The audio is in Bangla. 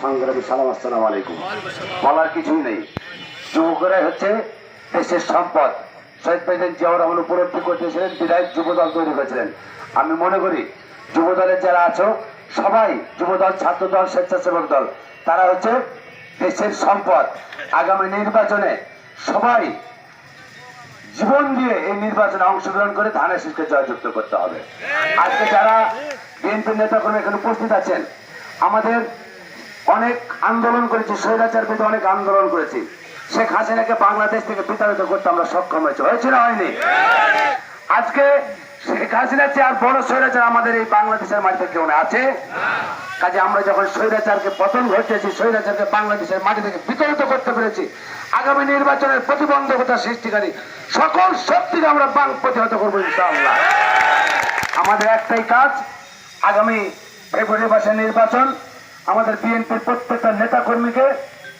সালাম আলাইকুম। বলার কিছুই নেই। যুবকরাই হচ্ছে সম্পদ। শহীদ যুবদল তৈরি করেছিলেন। আমি মনে করি যুব যুবদলের যারা আছো, সবাই যুবদল ছাত্র দল স্বেচ্ছাসেবক দল, তারা হচ্ছে দেশের সম্পদ। আগামী নির্বাচনে সবাই জীবন দিয়ে এই নির্বাচনে অংশগ্রহণ করে ধানের শীষকে জয়যুক্ত করতে হবে। আজকে যারা বিএনপির নেতাকর্মী এখানে উপস্থিত আছেন, আমাদের অনেক আন্দোলন করেছি, স্বৈরাচার বিরুদ্ধে অনেক আন্দোলন করেছি। শেখ হাসিনাকে বাংলাদেশ থেকে বিতাড়িত করতে আমরা সক্ষম হয়েছি। হয়েছে না হয়নি। আজকে শেখ হাসিনার চেয়ে আর বড় স্বৈরাচার আমাদের এই বাংলাদেশের মাটিতে কেউ আছে? কাজে আমরা যখন স্বৈরাচারকে পতন ঘটেছি স্বৈরাচারকে বাংলাদেশের মাটি থেকে বিতাড়িত করতে পেরেছি, আগামী নির্বাচনের প্রতিবন্ধকতা সৃষ্টিকারী সকল শক্তিকে আমরা বাং প্রতিহত করব ইনশাআল্লাহ। আমাদের একটাই কাজ, আগামী ফেব্রুয়ারি মাসের নির্বাচন। আমাদের বিএনপির প্রত্যেকটা নেতা কর্মীকে